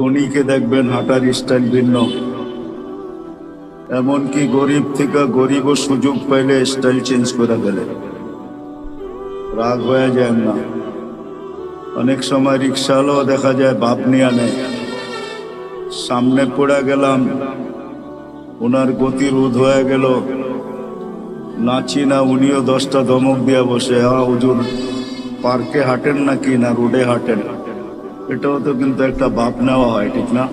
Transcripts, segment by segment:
ধনীকে দেখবেন হাঁটার স্টাইল ভিন্ন। এমনকি গরিব থেকে গরিবও সুযোগ পাইলে স্টাইল চেঞ্জ করে ফেলে। রাগ হয়ে যায় না। অনেক সময় রিক্সাওয়ালাও দেখা যায় বাপ নিয়ে আনে। সামনে পড়ে গেলাম, ওনার গতি রোধ হয়ে গেল। নাচি না উনিও দশটা ধমক দিয়ে বসে হ্যাঁ হুজুর, পার্কে হাঁটেন নাকি না রোডে হাঁটেন? এটাও তো কিন্তু একটা বাপ নেওয়া হয়, ঠিক না?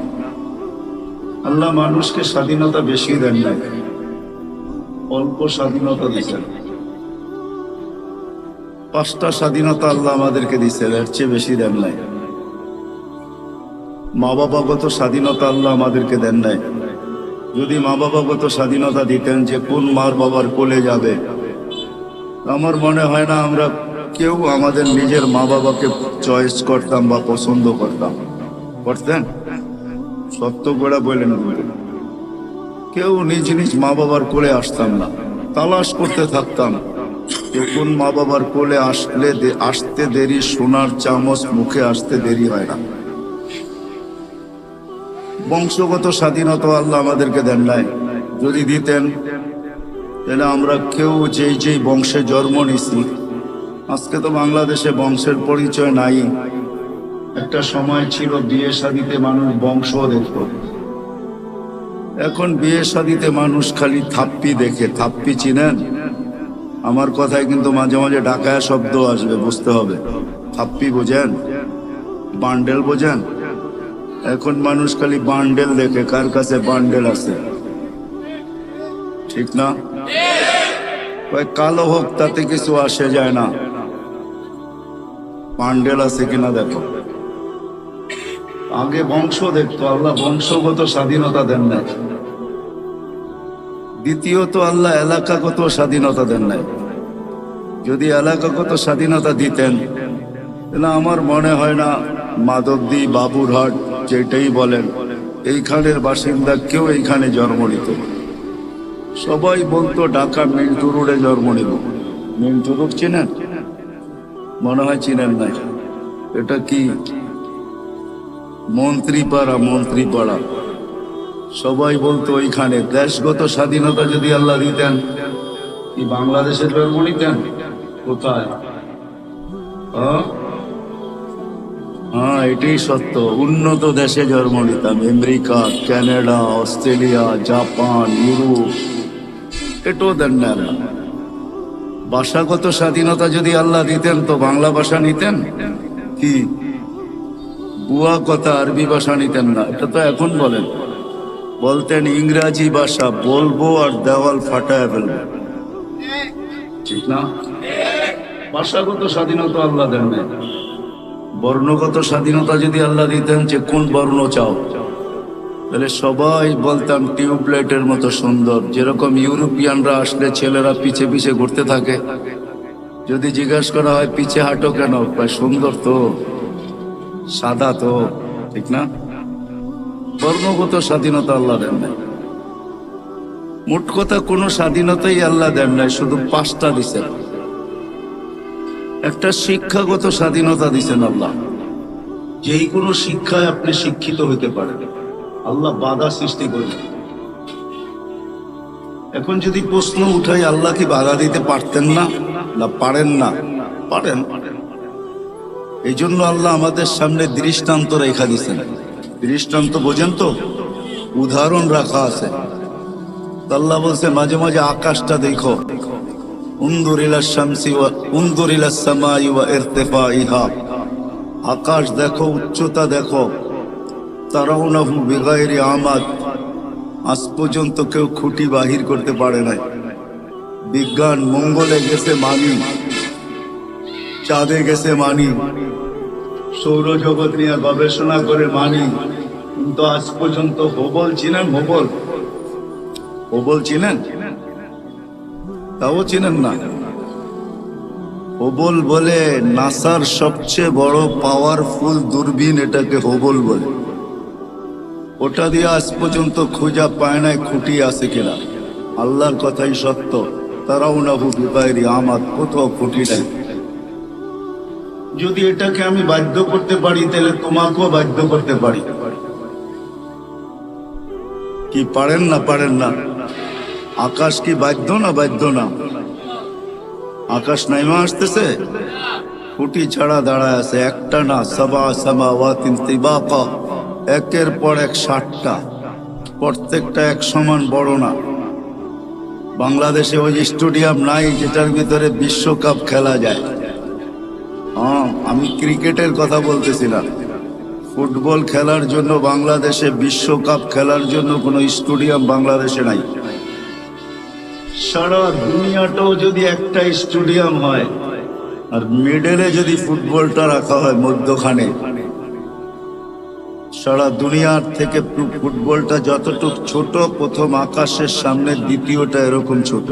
আল্লাহ মানুষকে স্বাধীনতা বেশি দেন নাই। অল্প স্বাধীনতা দিচ্ছেন পাঁচটা স্বাধীনতা আল্লাহ আমাদেরকে দিচ্ছেন এর চেয়ে বেশি দেন নাই। মা বাবাগত স্বাধীনতা আল্লাহ আমাদেরকে দেন নাই। যদি মা বাবাগত স্বাধীনতা দিতেন যে কোন মার বাবার কোলে যাবে, আমার মনে হয় না আমরা কেউ আমাদের নিজের মা বাবাকে চয়েস করতাম বা পছন্দ করতাম। করতেন? সত্য করে বললেন বললেন কেউ নিজ নিজ মা বাবার কোলে আসতাম না। তালাশ করতে থাকতাম। কোন মা বাবার কোলে আসলে আসতে দেরি, সোনার চামচ মুখে আসতে দেরি হয় না। বংশগত স্বাধীনতা আল্লাহ আমাদেরকে দেন নাই। যদি দিতেন, তাহলে আমরা কেউ যেই যেই বংশে জন্ম নিছি আজকে তো বাংলাদেশে বংশের পরিচয় নাই। একটা সময় ছিল বিয়ে শাদিতে মানুষ বংশ দেখত। এখন বিয়ে শাদিতে মানুষ খালি থাপ্পি দেখে। থাপ্পি চিনেন? আমার কথায় কিন্তু মাঝে মাঝে ডাকায়া শব্দ আসবে বুঝতে হবে। থাপ্পি বোঝেন? বান্ডেল বোঝেন? এখন মানুষ খালি বান্ডেল দেখে কার কাছে বান্ডেল আছে? ঠিক না? ওই কালো হোক তাতে কিছু আসে যায় না। বান্ডেল আছে কিনা দেখো। আগে বংশ দেখতো, আল্লাহ বংশগত স্বাধীনতা দেন নাই। দ্বিতীয়ত আল্লাহ এলাকাগত স্বাধীনতা দেন নাই। যদি এলাকাগত স্বাধীনতা দিতেন, তাহলে আমার মনে হয় না মাধবদী বাবুরহাট যেটাই বলেন, এইখানের বাসিন্দা কেউ এইখানে জন্ম নিত। সবাই বলতো ঢাকা মিন্টু রোডে জন্ম নিব। মিন্টু রোড চিনেন? মনে হয় চিনেন নাই। এটা কি? মন্ত্রীপাড়া মন্ত্রীপাড়া। সবাই বলতো ওইখানে, দেশগত স্বাধীনতা যদি আল্লাহ দিতেন, কি বাংলাদেশের জন্ম নিতেন কোথায়? হ্যাঁ? হ্যাঁ এটাই সত্য। উন্নত দেশে জন্ম নিতাম। America, Canada, Australia, Japan, Europe. এটাও দেন না। ভাষাগত স্বাধীনতা যদি আল্লাহ দিতেন, তো বাংলা ভাষা নিতেন? কি? বুয়া কথা আরবি ভাষা নিতেন না, এটা তো এখন বলেন। বলতেন ইংরাজি ভাষা, বলব আর দেওয়াল ফাটায় ফেলব। ঠিক না? ভাষাগত স্বাধীনতা আল্লাহ দেন বর্ণগত স্বাধীনতা যদি আল্লাহ দিতেন, যে কোন বর্ণ চাও? তাহলে সবাই বলতাম টিউবলাইটের মতো সুন্দর। যেরকম ইউরোপিয়ানরা আসলে ছেলেরা পিছে পিছে ঘুরতে থাকে। যদি জিজ্ঞাসা করা হয়, পিছে হাঁটো কেন? সুন্দর তো। সাদা তো। ঠিক না? বর্ণগত স্বাধীনতা আল্লাহ দেন নাই। মোট কথা, কোনো স্বাধীনতাই আল্লাহ দেন নাই, শুধু পাঁচটা দিছেন। একটা শিক্ষাগত স্বাধীনতা দিছেন আল্লাহ। যেই কোনো শিক্ষায় আপনি শিক্ষিত হইতে পারেন। আল্লাহ বাধা সৃষ্টি করেন এখন যদি প্রশ্ন উঠাই আল্লাহ কি বাধা দিতে পারতেন না? না, পারেন না। পারেন। এই জন্য আল্লাহ আমাদের সামনে দৃষ্টান্ত রেখা দিছেন দৃষ্টান্ত বোঝেন তো? উদাহরণ রাখা আছে। আল্লাহ বলছে, মাঝে মাঝে আকাশটা দেখো। আকাশ দেখো, উচ্চতা দেখো। তারাউনাহু বিগাইরি আমাদ। আজ পর্যন্ত কেউ খুঁটি বাহির করতে পারে নাই। বিজ্ঞান মঙ্গলে গেছে মানি, চাঁদে গেছে মানি, সৌরজগৎ নিয়ে গবেষণা করে মানি। কিন্তু আজ পর্যন্ত হোবল চিনেন হোবল হোবল চিনেন? তাও চিনেন না। হোবল বলে নাসার সবচেয়ে বড় পাওয়ারফুল দূরবীন এটাকে হোবল বলে। ওটা দিয়ে আজ পর্যন্ত খোঁজা পায় নাই খুঁটি আছে কিনা। আল্লাহর কথাই সত্য। তারাও না হু বিবাহেরই আমার কোথাও খুঁটি নাই। যদি এটাকে আমি বাধ্য করতে পারি, তাহলে তোমাকেও বাধ্য করতে পারি। কি পারেন না পারেন না? আকাশ কি বাধ্য না বাধ্য না? আকাশ নাইমা আসতেছে? খুঁটি ছাড়া দাঁড়ায় আছে একটা না, সবা সামা ওয়াতিন তিবাকা। একের পর এক ষাটটা। প্রত্যেকটা এক সমান বড় না। বাংলাদেশে ওই স্টেডিয়াম নাই যেটার ভিতরে বিশ্বকাপ খেলা যায়। হ্যাঁ আমি ক্রিকেটের কথা বলতেছিলাম। ফুটবল খেলার জন্য বাংলাদেশে, বিশ্বকাপ খেলার জন্য কোনো স্টেডিয়াম বাংলাদেশে নাই। সারা দুনিয়াটাও যদি একটা স্টেডিয়াম হয়, আর মিডলে যদি ফুটবলটা রাখা হয় মধ্যখানে সারা দুনিয়ার থেকে ফুটবলটা যতটুক ছোট প্রথম আকাশের সামনে দ্বিতীয়টা এরকম ছোট।